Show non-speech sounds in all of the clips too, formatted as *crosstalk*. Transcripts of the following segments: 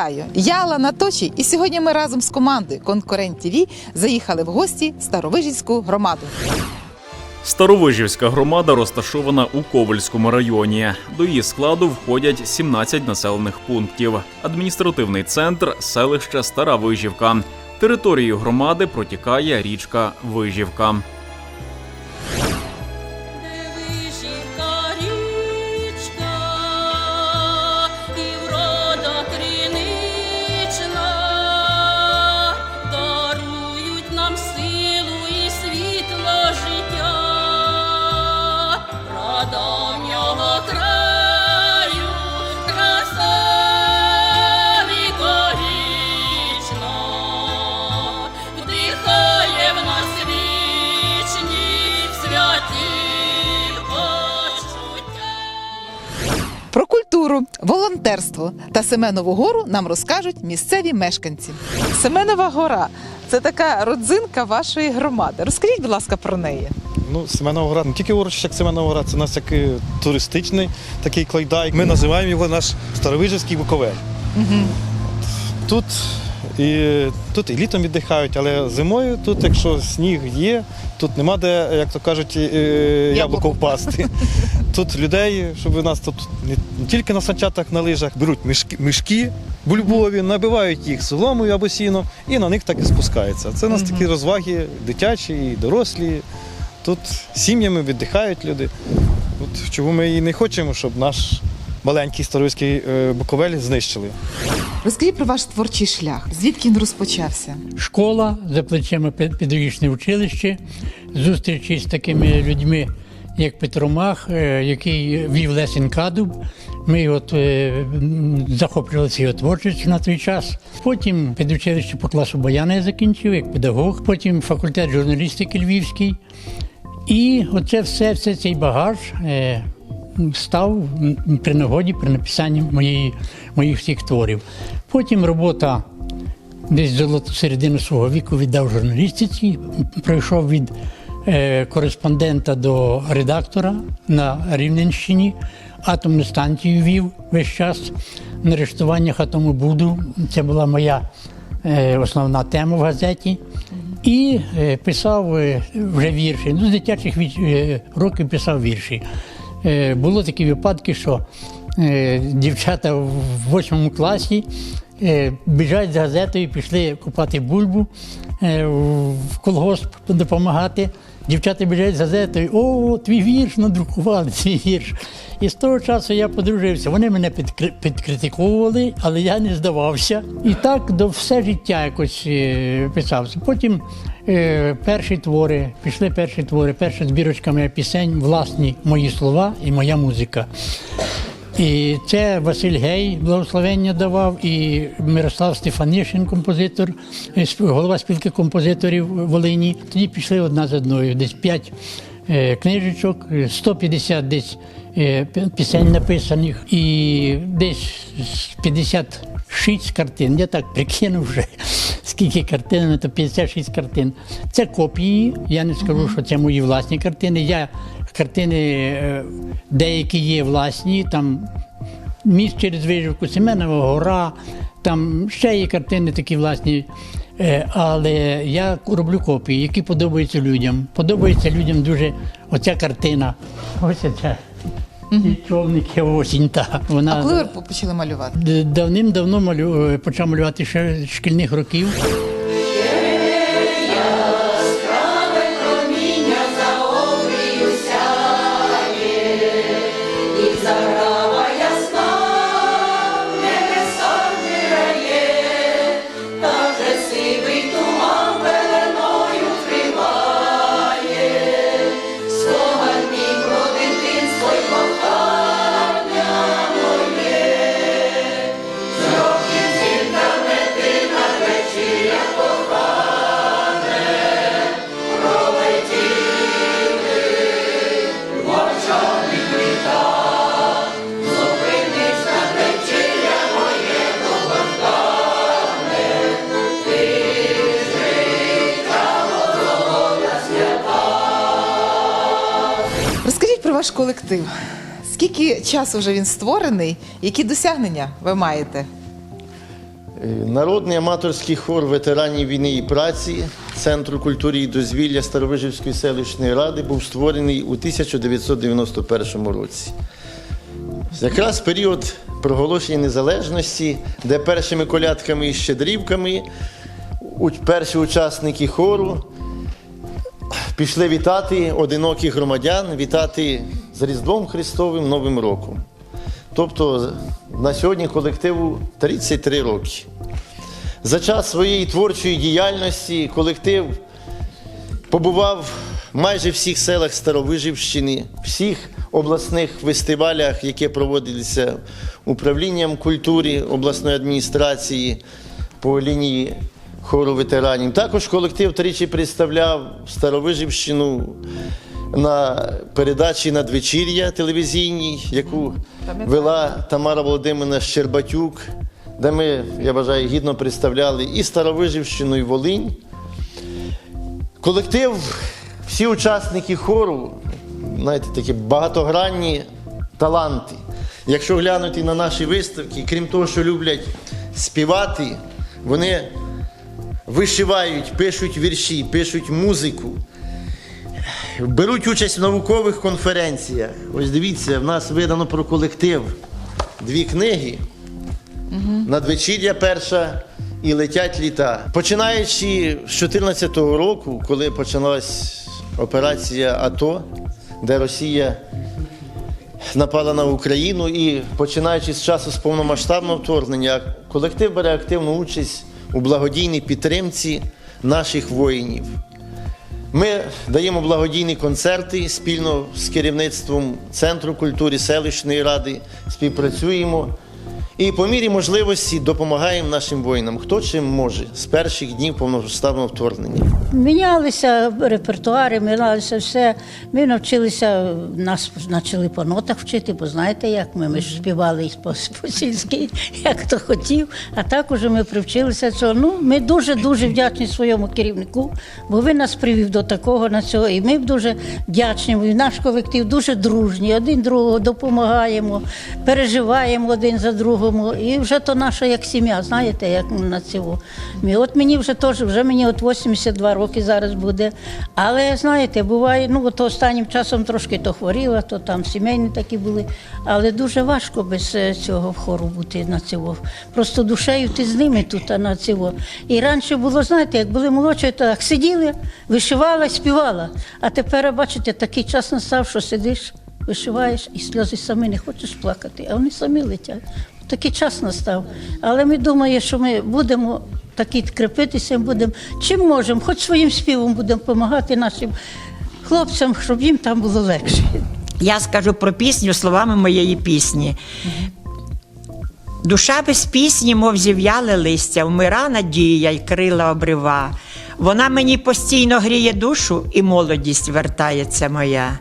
Вітаю! Я Алана Точі, і сьогодні ми разом з командою Конкурент ТВ заїхали в гості в Старовижівську громаду. Старовижівська громада розташована у Ковальському районі. До її складу входять 17 населених пунктів. Адміністративний центр селище Стара Вижівка. Територією громади протікає річка Вижівка. Волонтерство та Семенову гору нам розкажуть місцеві мешканці. Семенова гора це така родзинка вашої громади. Розкажіть, будь ласка, про неї. Ну, Семенова гора, не тільки урочище, як Семенова гора, це у нас як туристичний такий клайдай. Ми називаємо його наш Старовижівський Буковель. Тут і, тут і літом віддихають, але зимою тут, якщо сніг є, тут нема де, як то кажуть, е, яблуко впасти. Тут людей, щоб у нас тут не, тільки на санчатах, на лижах, беруть мішки, мішки бульбові, набивають їх соломою або сіном і на них так і спускаються. Це у нас такі розваги дитячі і дорослі. Тут сім'ями віддихають люди. От чому ми і не хочемо, щоб наш маленький старовицький е, Буковель знищили. Розкажіть про ваш творчий шлях. Звідки він розпочався? школа за плечима пе- педагогічне училище, зустрічі з такими людьми, як Петро Мах, е, який вів Лесін Кадуб. Ми от, е, захоплювалися його творчістю на той час. Потім педучилище по класу Баяна я закінчив як педагог, потім факультет журналістики Львівський. І оце все, все цей багаж е, став при нагоді при написанні моєї, моїх всіх творів. Потім робота десь золоту середину свого віку віддав журналістиці, пройшов від е, кореспондента до редактора на Рівненщині, атомну станцію вів весь час на арештуваннях атому Буду. Це була моя е, основна тема в газеті. І е, писав е, вже вірші. Ну, з дитячих е, років писав вірші. Е, було такі випадки, що е, дівчата в восьмому класі е, біжать з газетою, пішли купати бульбу в колгосп допомагати. Дівчата біжать з газетою, о, твій вірш надрукували, *laughs* твій вірш. І з того часу я подружився. Вони мене підкри- підкритиковували, але я не здавався. І так до все життя якось е, писався. Потім е, перші твори, пішли перші твори, перша збірочка моя пісень, власні мої слова і моя музика. І це Василь Гей благословення давав, і Мирослав Стефанишин, композитор, голова спілки композиторів Волині. Тоді пішли одна з одною, десь п'ять е, книжечок, е, 150 десь пісень написаних, і десь 56 картин. Я так прикинув вже, *laughs* скільки картин, ну, то 56 картин. Це копії. Я не скажу, що це мої власні картини. Я картини е, деякі є власні, там міст через виживку, Семенова гора, там ще є картини такі власні. Е, Але я роблю копії, які подобаються людям. Подобається людям дуже оця картина. Ось ця. Ті човники осінь. Вона А коли ви почали малювати? д- давним-давно малю... е, почав малювати ще з шкільних років. Колектив. Скільки часу вже він створений? Які досягнення ви маєте? Е, Народний аматорський хор ветеранів війни і праці Центру культури і дозвілля Старовижівської селищної ради був створений у 1991 році. Якраз період проголошення незалежності, де першими колядками і щедрівками перші учасники хору пішли вітати одиноких громадян, вітати з Різдвом Христовим Новим роком. Тобто на сьогодні колективу 33 роки. За час своєї творчої діяльності колектив побував в майже всіх селах Старовижівщини, всіх обласних фестивалях, які проводилися управлінням культури обласної адміністрації по лінії хору ветеранів. Також колектив тричі представляв Старовижівщину на передачі надвечір'я телевізійній, яку вела Тамара Володимирівна Щербатюк, де ми, я вважаю, гідно представляли і Старовижівщину, і Волинь. Колектив, всі учасники хору, знаєте, такі багатогранні таланти. Якщо глянути на наші виставки, крім того, що люблять співати, вони вишивають, пишуть вірші, пишуть музику, беруть участь в наукових конференціях. Ось дивіться, в нас видано про колектив дві книги. Надвечір'я перша і летять літа. Починаючи з 2014 року, коли почалась операція АТО, де Росія напала на Україну, і починаючи з часу з повномасштабного вторгнення, колектив бере активну участь у благодійній підтримці наших воїнів. Ми даємо благодійні концерти спільно з керівництвом Центру культури селищної ради, співпрацюємо і по мірі можливості допомагаємо нашим воїнам, хто чим може з перших днів повномасштабного вторгнення. Мінялися репертуари, мінялися все. Ми навчилися, нас почали по нотах вчити, бо знаєте, як ми, ми ж співали по, сільськи, як хто хотів. А так уже ми привчилися цього. Ну, ми дуже-дуже вдячні своєму керівнику, бо він нас привів до такого на цього. І ми дуже вдячні. І наш колектив дуже дружній, один другого допомагаємо, переживаємо один за другому. І вже то наша як сім'я, знаєте, як на цього. От мені вже теж, вже мені от 82 роки зараз буде. Але знаєте, буває, ну от останнім часом трошки то хворіла, то там сімейні такі були. Але дуже важко без е, цього хору бути на цього. Просто душею ти з ними тут, а на цього. І раніше було, знаєте, як були молодші, то так сиділи, вишивала, співала. А тепер, бачите, такий час настав, що сидиш, вишиваєш, і сльози самі не хочеш плакати, а вони самі летять. Такий час настав. Але ми думаємо, що ми будемо такі крепитися, будемо чим можемо, хоч своїм співом будемо допомагати нашим хлопцям, щоб їм там було легше. Я скажу про пісню словами моєї пісні. Душа без пісні, мов зів'яле листя, вмира надія й крила обрива. Вона мені постійно гріє душу, і молодість вертається моя.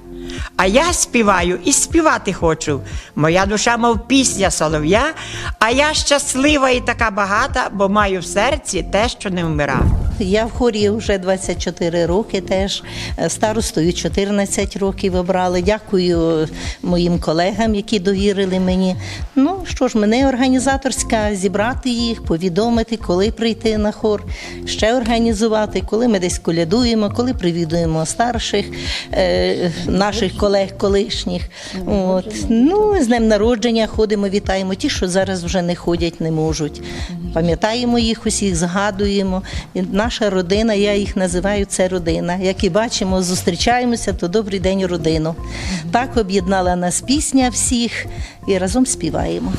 А я співаю і співати хочу. Моя душа, мов пісня солов'я, а я щаслива і така багата, бо маю в серці те, що не вмира. Я в хорі вже 24 роки теж. Е, Старостою 14 років обрали. Дякую моїм колегам, які довірили мені. Ну що ж, мене організаторська зібрати їх, повідомити, коли прийти на хор, ще організувати, коли ми десь колядуємо, коли привідуємо старших е, наших колег колишніх. От. Ну, з днем народження ходимо, вітаємо ті, що зараз вже не ходять, не можуть. Пам'ятаємо їх усіх, згадуємо. Наша родина, я їх називаю це родина. Як і бачимо, зустрічаємося, то добрий день, родину. Так об'єднала нас пісня всіх і разом співаємо.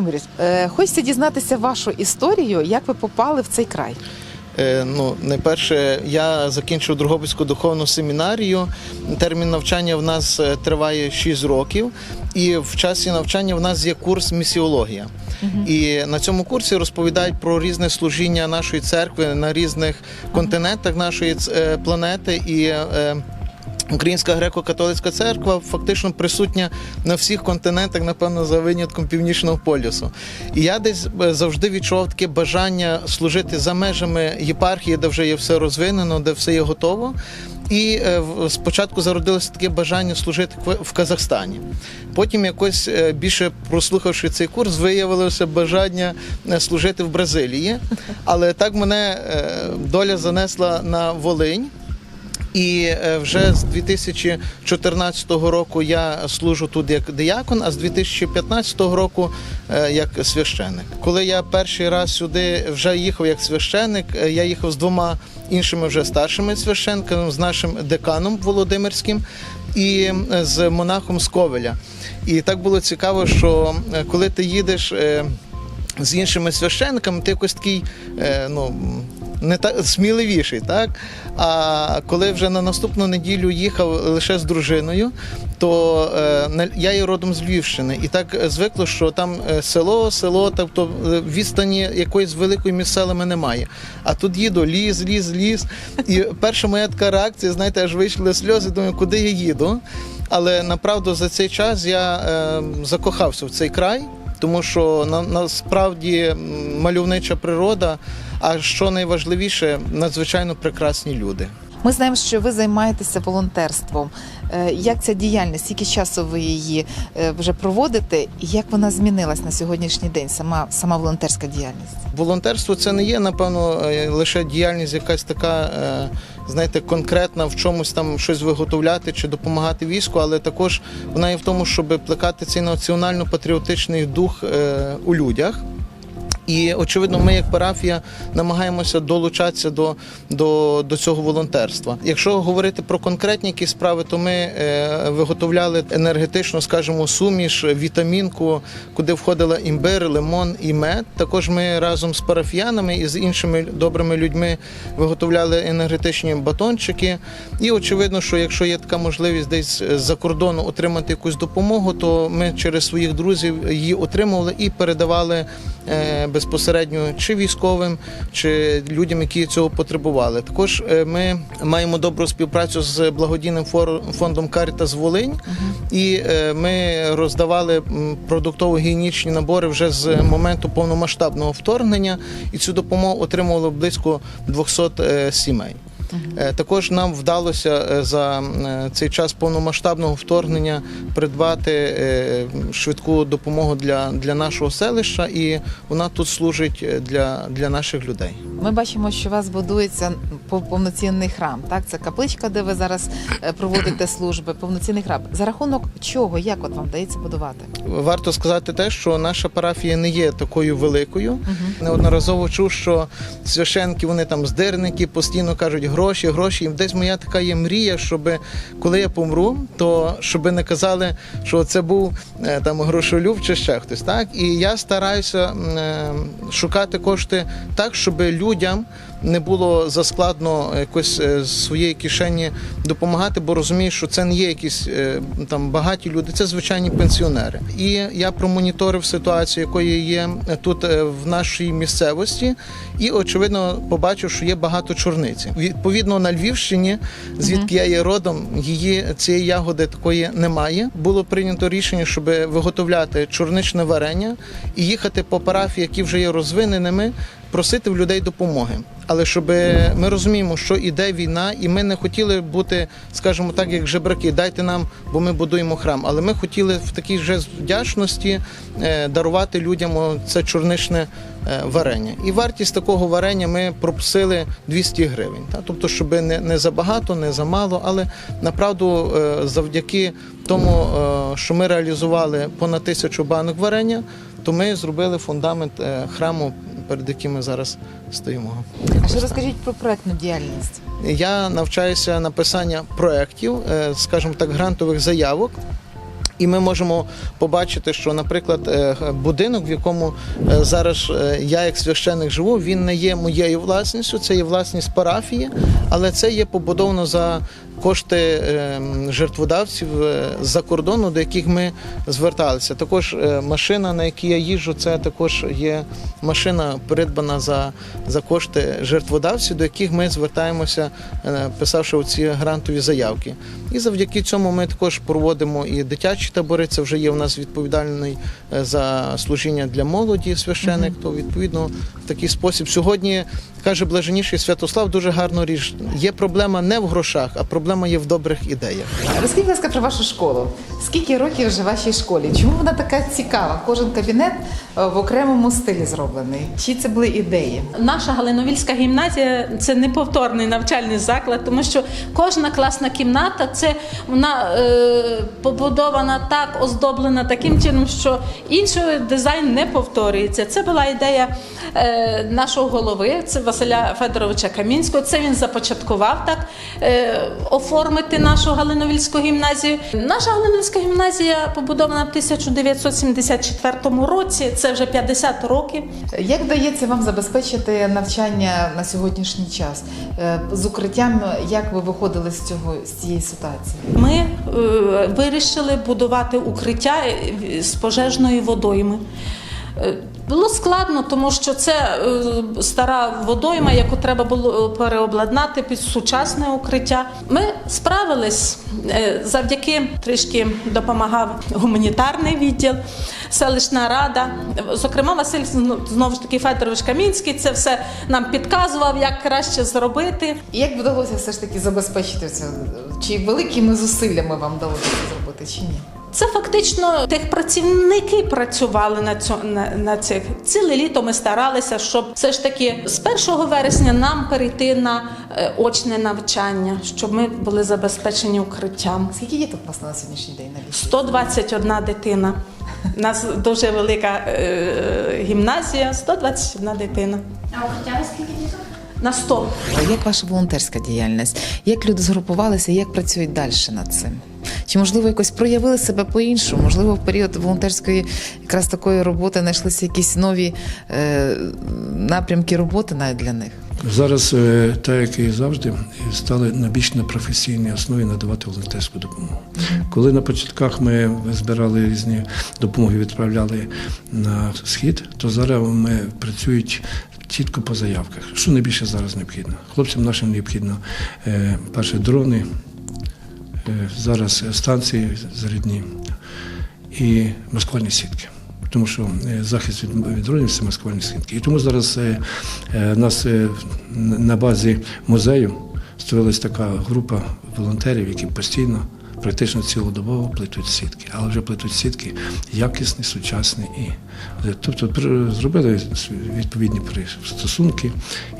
Отець е, хочеться дізнатися вашу історію, як ви попали в цей край. Е, Ну, найперше, я закінчив Другобицьку духовну семінарію. Термін навчання в нас е, триває 6 років, і в часі навчання в нас є курс місіологія. І на цьому курсі розповідають про різне служіння нашої церкви на різних континентах нашої планети. І е, Українська греко-католицька церква фактично присутня на всіх континентах, напевно, за винятком північного полюсу. І я десь е, завжди відчував таке бажання служити за межами єпархії, де вже є все розвинено, де все є готово. І е, спочатку зародилося таке бажання служити в Казахстані. Потім, якось е, більше прослухавши цей курс, виявилося бажання служити в Бразилії. Але так мене доля занесла на Волинь. І е, вже з 2014 року я служу тут як диякон, а з 2015 року е, як священник. Коли я перший раз сюди вже їхав як священник, е, я їхав з двома іншими вже старшими священниками, з нашим деканом Володимирським і з монахом з Ковеля. І так було цікаво, що коли ти їдеш. з іншими священниками, ти якось такий, ну. Не так сміливіший, так? А коли вже на наступну неділю їхав лише з дружиною, то е, я є родом з Львівщини, і так звикло, що там е, село, село, тобто е, відстані якоїсь великої між селами немає. А тут їду ліс, ліс, ліс. І перша моя така реакція, знаєте, аж вийшли сльози, думаю, куди я їду. Але направду за цей час я е, закохався в цей край тому що на, насправді мальовнича природа, а що найважливіше, надзвичайно прекрасні люди. Ми знаємо, що ви займаєтеся волонтерством. Е, Як ця діяльність, скільки часу ви її е, вже проводите, і як вона змінилась на сьогоднішній день, сама, сама волонтерська діяльність? Волонтерство це не є, напевно, е, лише діяльність якась така, знаєте, конкретна в чомусь там щось виготовляти чи допомагати війську, але також вона є в тому, щоб плекати цей національно-патріотичний дух у людях. І очевидно, ми як парафія намагаємося долучатися до, до, до цього волонтерства. Якщо говорити про конкретні якісь справи, то ми е, виготовляли енергетичну, скажімо, суміш, вітамінку, куди входила імбир, лимон і мед. Також ми разом з парафіянами і з іншими добрими людьми виготовляли енергетичні батончики. І очевидно, що якщо є така можливість десь з-за кордону отримати якусь допомогу, то ми через своїх друзів її отримували і передавали е, безпосередньо чи військовим, чи людям, які цього потребували. Також е, ми маємо добру співпрацю з благодійним фондом Карітас Волинь, і е, ми роздавали продуктово-гігієнічні набори вже з моменту повномасштабного вторгнення, і цю допомогу отримувало близько 200 е, сімей. Е, Також нам вдалося е, за е, цей час повномасштабного вторгнення придбати швидку допомогу для, для нашого селища, і вона тут служить для, для наших людей. Ми бачимо, що у вас будується повноцінний храм. Так, це капличка, де ви зараз е, проводите служби, повноцінний храм. За рахунок чого, як от вам вдається будувати? Варто сказати те, що наша парафія не є такою великою. Неодноразово чув, що священки вони там здирники, постійно кажуть гроші, гроші. І десь моя така є мрія, щоб коли я помру, то щоб не казали, що це був е, там грошолюб чи ще хтось. Так і я стараюся е, шукати кошти так, щоб людям. Не було заскладно якось е, з своєї кишені допомагати, бо розумію, що це не є якісь е, там багаті люди, це звичайні пенсіонери. І я промоніторив ситуацію, якої є тут е, в нашій місцевості, і очевидно побачив, що є багато чорниці. Відповідно, на Львівщині, звідки я є родом, її цієї ягоди такої немає. Було прийнято рішення, щоб виготовляти чорничне варення і їхати по парафії, які вже є розвиненими, просити в людей допомоги. Але щоб ми розуміємо, що іде війна, і ми не хотіли бути, скажімо так, як жебраки, дайте нам, бо ми будуємо храм. Але ми хотіли в такій же вдячності е, дарувати людям це чорничне е, варення. І вартість такого варення ми пропустили 200 гривень. Та? Тобто, щоб не, не забагато, не замало, але направду е, завдяки тому, е, що ми реалізували понад тисячу банок варення, то ми зробили фундамент е, храму, перед яким ми зараз стоїмо. А ще розкажіть про проектну діяльність. Я навчаюся написання проєктів, е, скажімо так, грантових заявок. І ми можемо побачити, що, наприклад, е, будинок, в якому е, зараз я як священик живу, він не є моєю власністю, це є власність парафії, але це є побудовано за кошти е, жертводавців е, з-за кордону, до яких ми зверталися. Також е, машина, на якій я їжджу, це також є машина, придбана за, за кошти жертводавців, до яких ми звертаємося, писавши ці грантові заявки. І завдяки цьому ми також проводимо і дитячі табори. Це вже є у нас відповідальний за служіння для молоді священик. То відповідно в такий спосіб сьогодні каже блаженніший Святослав дуже гарно річ. Є проблема не в грошах, а проблема є в добрих ідеях. Розкажіть, будь ласка, про вашу школу. Скільки років вже в вашій школі? Чому вона така цікава? Кожен кабінет е, в окремому стилі зроблений. Чи це були ідеї? Наша Галиновільська гімназія це неповторний навчальний заклад, тому що кожна класна кімната це вона е, побудована так, оздоблена таким чином, що інший дизайн не повторюється. Це була ідея е, нашого голови, це Василя Федоровича Камінського. Це він започаткував так е, оформити нашу Галиновільську гімназію. Наша Галиновільська гімназія побудована в 1974 році. Це вже 50 років. Як вдається вам забезпечити навчання на сьогоднішній час? Е, З укриттям, як ви виходили з цього з цієї ситуації? Ми е, вирішили будувати укриття е, з пожежної водойми. Було складно, тому що це е, стара водойма, яку треба було переобладнати під сучасне укриття. Ми справились е, завдяки трішки допомагав гуманітарний відділ, селищна рада. Зокрема, Василь знову ж таки Федорович Камінський це все нам підказував, як краще зробити. Як вдалося все ж таки забезпечити це? Чи великими зусиллями вам вдалося це зробити, чи ні? Це фактично техпрацівники працювали на цьому на, на цих ціле літо. Ми старалися, щоб все ж таки з 1 вересня нам перейти на е, очне навчання, щоб ми були забезпечені укриттям. Скільки діток у вас на сьогоднішній день на лісі? 121 дитина. У нас дуже велика е, гімназія, 121 дитина. А укриття скільки діток? На 100. Як ваша волонтерська діяльність? Як люди згрупувалися, як працюють далі над цим? Чи можливо якось проявили себе по-іншому? Можливо, в період волонтерської якраз такої роботи знайшлися якісь нові е, напрямки роботи навіть для них? Зараз, е, так як і завжди, стали на більш на професійній основі надавати волонтерську допомогу. Коли на початках ми збирали різні допомоги, відправляли на схід, то зараз ми працюють. Чітко по заявках. Що найбільше зараз необхідно? Хлопцям нашим необхідно е, перше дрони, е, зараз станції зарядні і маскувальні сітки. Тому що е, захист від, дронів це маскувальні сітки. І тому зараз е, нас на базі музею створилась така група волонтерів, які постійно, практично цілодобово плетуть сітки, але вже плетуть сітки якісні, сучасні і тобто зробили відповідні стосунки,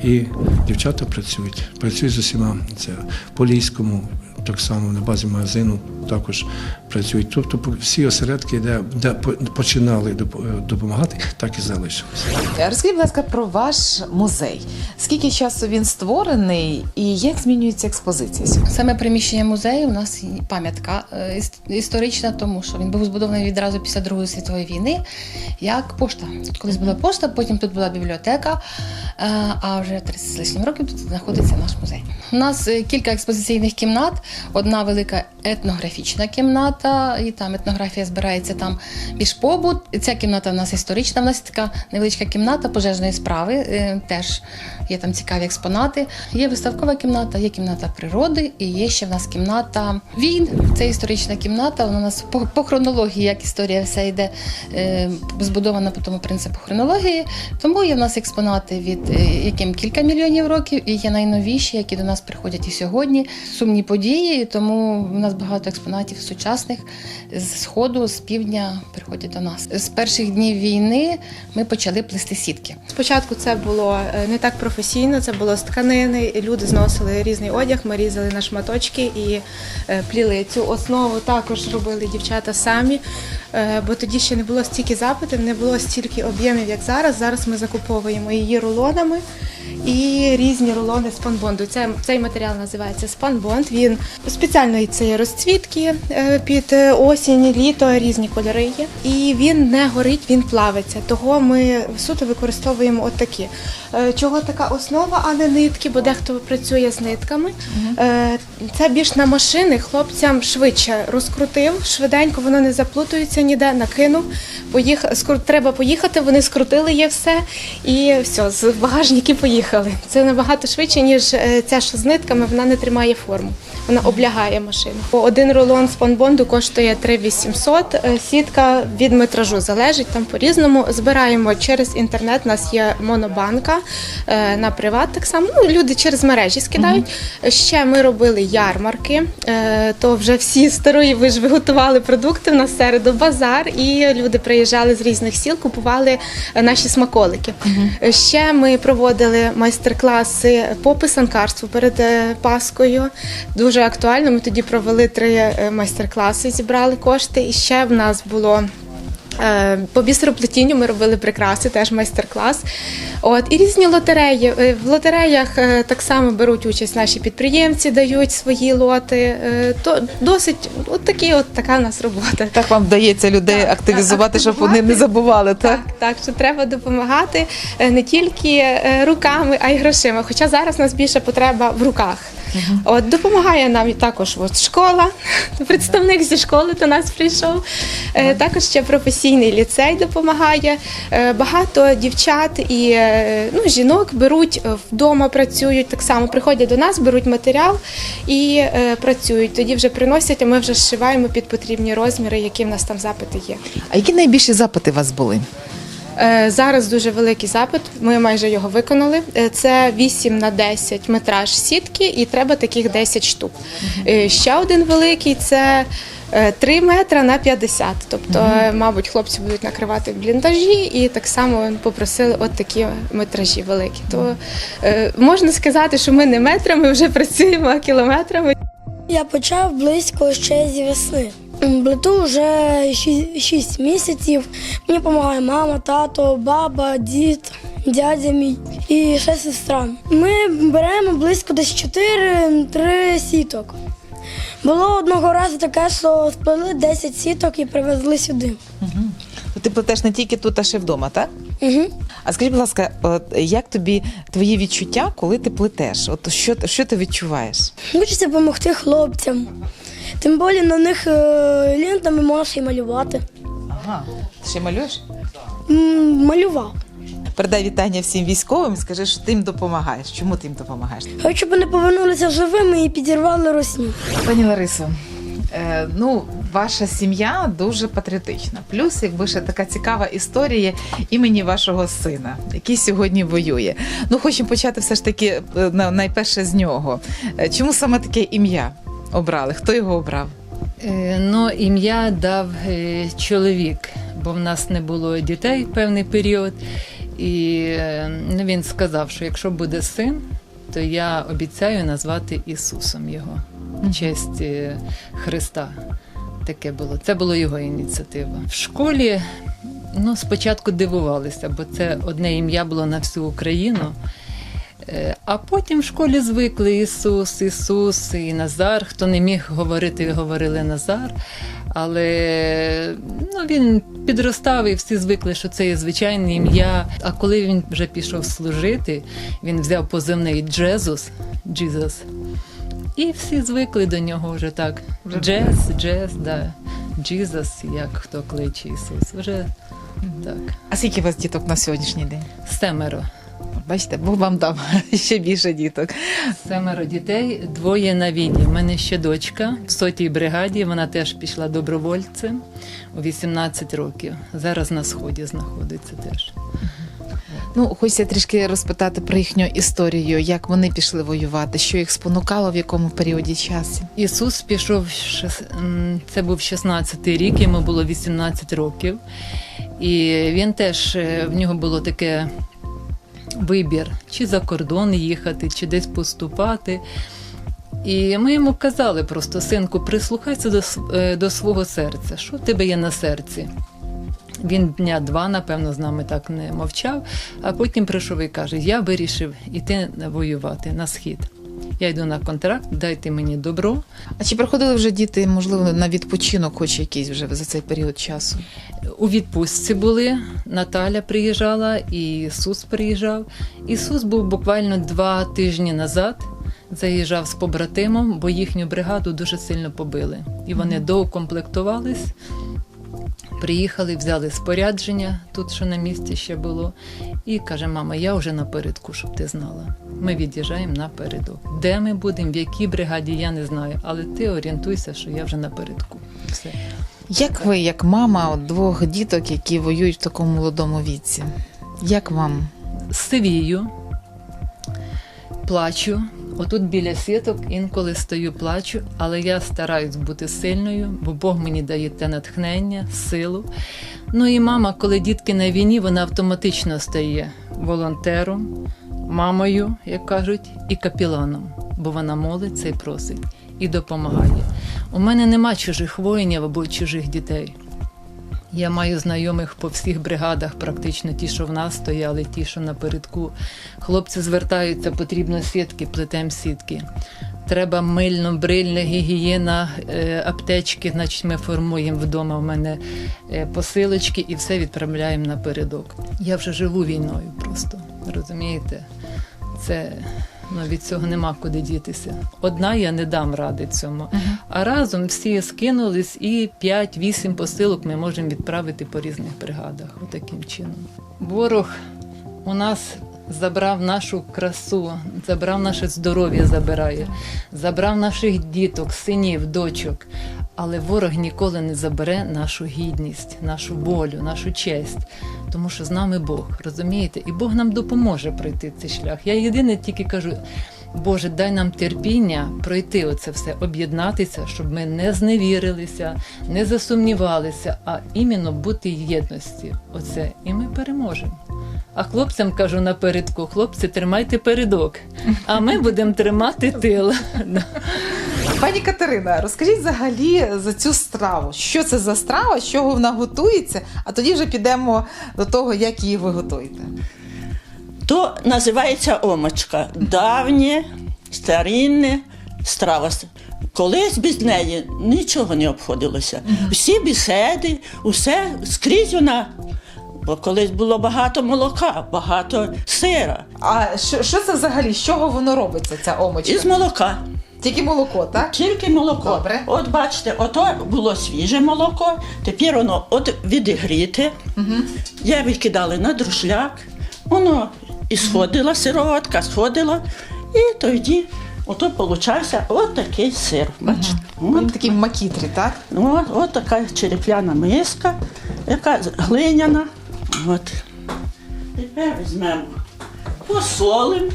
і дівчата працюють. Працюють з усіма це Поліському, так само на базі магазину також працюють. Тобто по- всі осередки, де, де починали доп- допомагати, так і залишилися. Е, Розкажіть, будь ласка, про ваш музей. Скільки часу він створений і як змінюється експозиція? Саме приміщення музею у нас пам'ятка е, історична, тому що він був збудований відразу після Другої світової війни як пошта. Тут колись була пошта, потім тут була бібліотека, е, а вже 30 з лишнім років тут знаходиться наш музей. У нас е, кілька експозиційних кімнат, одна велика етнографічна кімната, і там етнографія збирається там більш побут. Ця кімната в нас історична, в нас така невеличка кімната пожежної справи, е, теж є там цікаві експонати. Є виставкова кімната, є кімната природи, і є ще в нас кімната війн. Це історична кімната. Вона у нас по, по хронології, як історія вся йде, е, збудована по тому принципу хронології. Тому є в нас експонати від е, яким кілька мільйонів років, і є найновіші, які до нас приходять і сьогодні. Сумні події, тому в нас багато експонатів сучасних з сходу, з півдня приходять до нас. З перших днів війни ми почали плести сітки. Спочатку це було е, не так професійно. Це було з тканини. Люди зносили різний одяг, ми різали на шматочки і е, пліли. Цю основу також робили дівчата самі, е, бо тоді ще не було стільки запитів, не було стільки об'ємів, як зараз. Зараз ми закуповуємо її рулонами і різні рулони спанбонду. Це цей матеріал називається спанбонд. Він спеціальної цієї розцвітки під е, осінь, літо, різні кольори є. І він не горить, він плавиться. Того ми суто використовуємо от такі. Е, Чого така основа, а не нитки, бо дехто працює з нитками. Е, Це більш на машини, хлопцям швидше розкрутив, швиденько воно не заплутується ніде, накинув. Поїх... скру- Треба поїхати, вони скрутили є все і все, з багажники поїхали. Це набагато швидше, ніж е, ця, що з нитками, вона не тримає форму. Вона облягає машину. Один рулон спанбонду коштує 3800, е, сітка від метражу залежить там по-різному. Збираємо через інтернет. У нас є монобанка е, на приват так само. Ну, люди через мережі скидають. Ще ми робили ярмарки, е, то вже всі *laughs* старої ви ж виготували продукти в нас середу базар, і люди приїжджали з різних сіл, купували наші смаколики. Е, Ще ми проводили майстер-класи по писанкарству перед Паскою. Дуже актуально. Ми тоді провели три е, майстер-класи, зібрали кошти. І ще в нас було. е, По бісероплетінню ми робили прикраси, теж майстер-клас. От і різні лотереї. Е, В лотереях так само беруть участь наші підприємці, дають свої лоти. То досить от такі, от така в нас робота. Так вам вдається людей активізувати, щоб вони не забували, так? Так, так, що треба допомагати не тільки руками, а й грошима. Хоча зараз у нас більше потреба в руках. От допомагає нам також от школа. *laughs* Представник зі школи до нас прийшов. Е, Також ще професійний ліцей допомагає. Е, Багато дівчат і е, ну, жінок беруть е, вдома, працюють так само. Приходять до нас, беруть матеріал і е, працюють. Тоді вже приносять, а ми вже зшиваємо під потрібні розміри, які в нас там запити є. А які найбільші запити у вас були? Е, Зараз дуже великий запит. Ми майже його виконали. Е, Це 8 на 10 метраж сітки, і треба таких 10 штук. Е, Ще один великий це. е, 3 метра на 50. Тобто, мабуть, хлопці будуть накривати бліндажі, і так само попросили от такі метражі великі. То можна сказати, що ми не метрами вже працюємо, а кілометрами. Я почав близько ще зі весни. Плету вже 6 місяців. Мені допомагає мама, тато, баба, дід, дядя мій і ще сестра. Ми беремо близько десь 4-3 сіток. Було одного разу таке, що сплели 10 сіток і привезли сюди. То Ти плетеш не тільки тут, а ще вдома, так? Угу. А скажи, будь ласка, от як тобі твої відчуття, коли ти плетеш? От що, що ти відчуваєш? Хочеться допомогти хлопцям. Тим більше на них е, лентами можеш і малювати. Ага. Ти ще малюєш? М, Малював. Передай вітання всім військовим, скажи, що ти їм допомагаєш. Чому ти їм допомагаєш? Хочу, щоб вони повернулися живими і підірвали росні. Пані Ларисо, е, ну, ваша сім'я дуже патріотична. Плюс, якби ще така цікава історія імені вашого сина, який сьогодні воює. Ну, хочемо почати все ж таки е, на- найперше з нього. Е, Чому саме таке ім'я обрали? Хто його обрав? Е, Ну, ім'я дав е, чоловік, бо в нас не було дітей певний період. І е, ну, він сказав, що якщо буде син, то я обіцяю назвати Ісусом його в честь Христа. Таке було. Це була його ініціатива. В школі ну, спочатку дивувалися, бо це одне ім'я було на всю Україну. Е, А потім в школі звикли Ісус, Ісус і Назар. Хто не міг говорити, говорили Назар. Але ну, він підростав і всі звикли, що це є звичайне ім'я. А коли він вже пішов служити, він взяв позивний Джезус, Джізус. І всі звикли до нього вже так. Джез, Джез, да. Джізус, як хто кличе Ісус. Вже так. А скільки у вас діток на сьогоднішній день? Семеро. Бачите, Бог вам дав *laughs* ще більше діток. Семеро дітей, двоє на війні. У мене ще дочка в сотій бригаді. Вона теж пішла добровольцем у 18 років. Зараз на сході знаходиться теж. Ну, хочеться трішки розпитати про їхню історію, як вони пішли воювати, що їх спонукало, в якому періоді часу. Ісус пішов це був 16-й рік, йому було 18 років. І він теж е, в нього було таке вибір, чи за кордон їхати, чи десь поступати. І ми йому казали просто, синку, прислухайся до, е, до свого серця. Що тебе є на серці? Він дня два, напевно, з нами так не мовчав, а потім прийшов і каже: Я вирішив іти воювати на схід. Я йду на контракт, дайте мені добро. А чи приходили вже діти, можливо, на відпочинок, хоч якийсь вже за цей період часу? У відпустці були. Наталя приїжджала, і Ісус приїжджав. Ісус був буквально два тижні назад. Заїжджав з побратимом, бо їхню бригаду дуже сильно побили. І вони доукомплектувались, приїхали, взяли спорядження, тут що на місці ще було. І каже: мама, я вже напередку, щоб ти знала. Ми від'їжджаємо напередок. Де ми будемо, в якій бригаді, я не знаю. Але ти орієнтуйся, що я вже напередку. Все. Як ви, як мама от двох діток, які воюють в такому молодому віці? Як вам? сивію, плачу. Отут біля сіток інколи стою, плачу, але я стараюсь бути сильною, бо Бог мені дає те натхнення, силу. Ну і мама, коли дітки на війні, вона автоматично стає волонтером, мамою, як кажуть, і капіланом, бо вона молиться і просить і допомагає. У мене нема чужих воїнів або чужих дітей. Я маю знайомих по всіх бригадах, практично ті, що в нас стояли, ті, що напередку. Хлопці звертаються, потрібно сітки, плетем сітки. Треба мильно, брильне, гігієна, е, аптечки, значить ми формуємо вдома. У мене е, посилочки і все відправляємо напередок. Я вже живу війною просто, розумієте? Це ну, від цього нема куди дітися. Одна я не дам ради цьому. А разом всі скинулись і 5-8 посилок ми можемо відправити по різних бригадах. Отаким чином. Ворог у нас забрав нашу красу, забрав наше здоров'я, забирає, забрав наших діток, синів, дочок. Але ворог ніколи не забере нашу гідність, нашу волю, нашу честь, тому що з нами Бог, розумієте? І Бог нам допоможе пройти цей шлях. Я єдине тільки кажу. Боже, дай нам терпіння пройти оце все, об'єднатися, щоб ми не зневірилися, не засумнівалися, а іменно бути єдності. Оце, і ми переможемо. А хлопцям кажу напередку: хлопці, тримайте передок, а ми будемо тримати тил. *laughs* Пані Катерина, розкажіть взагалі за цю страву. Що це за страва, з чого вона готується? А тоді вже підемо до того, як її ви готуєте. То називається омочка. Давнє, старинне страва. Колись без неї нічого не обходилося. Всі бесіди, усе скрізь вона. Бо колись було багато молока, багато сира. А що, що це взагалі? З чого воно робиться, ця омочка? Із молока. Тільки молоко, так? Тільки молоко. Добре. От бачите, ото було свіже молоко, тепер воно от відігріте. Я викидала на друшляк, воно і сходила, сироватка сходила, і тоді ото получався от такий сир. Бачите? Він такий в макітрі, так? Ну, от, от така череп'яна миска, яка глиняна. От. Тепер візьмемо, посолимо.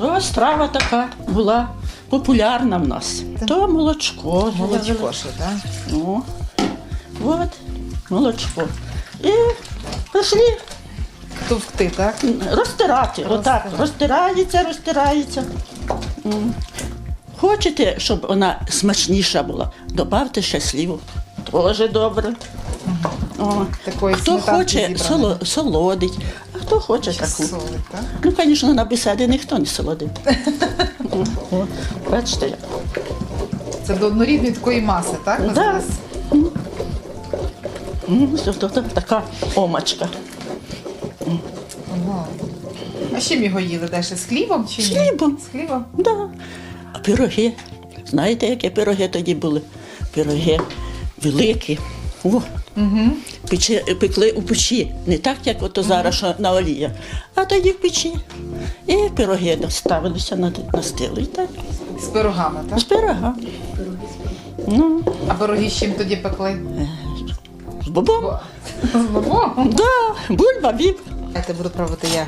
То страва така була популярна в нас. То молочко. Молочко ще, так? Ну, от, молочко. І пішли Товкти, так? розтирати. Отак, розтирається, розтирається. М. Хочете, щоб вона смачніша була, добавте ще сліву. Теж добре. О, Такої хто сметанки хоче зібраної. соло, солодить, хто хоче таку. Ну, звісно, на бесіди ніхто не солодив. Бачите, як. Це до однорідної такої маси, так? Це Така омачка. Ага. А з чим його їли далі? З хлібом чи ні? З хлібом. З хлібом? Да. А пироги. Знаєте, які пироги тоді були? Пироги великі. О, пече, пекли у печі. Не так, як ото зараз, що на олія, а тоді в печі. І пироги доставилися на, на стіл. І так. З пирогами, так? З пирога. Ну, А пироги з чим тоді пекли? з бобом. З бобом? Да, бульба, біб. Давайте буду пробувати я.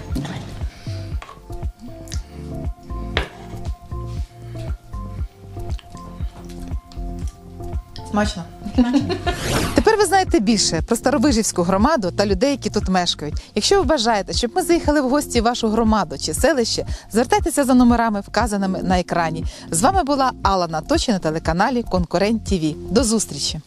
Смачно. Тепер ви знаєте більше про Старовижівську громаду та людей, які тут мешкають. Якщо ви бажаєте, щоб ми заїхали в гості в вашу громаду чи селище, звертайтеся за номерами, вказаними на екрані. З вами була Алла Наточі на телеканалі Конкурент ТІВІ. До зустрічі!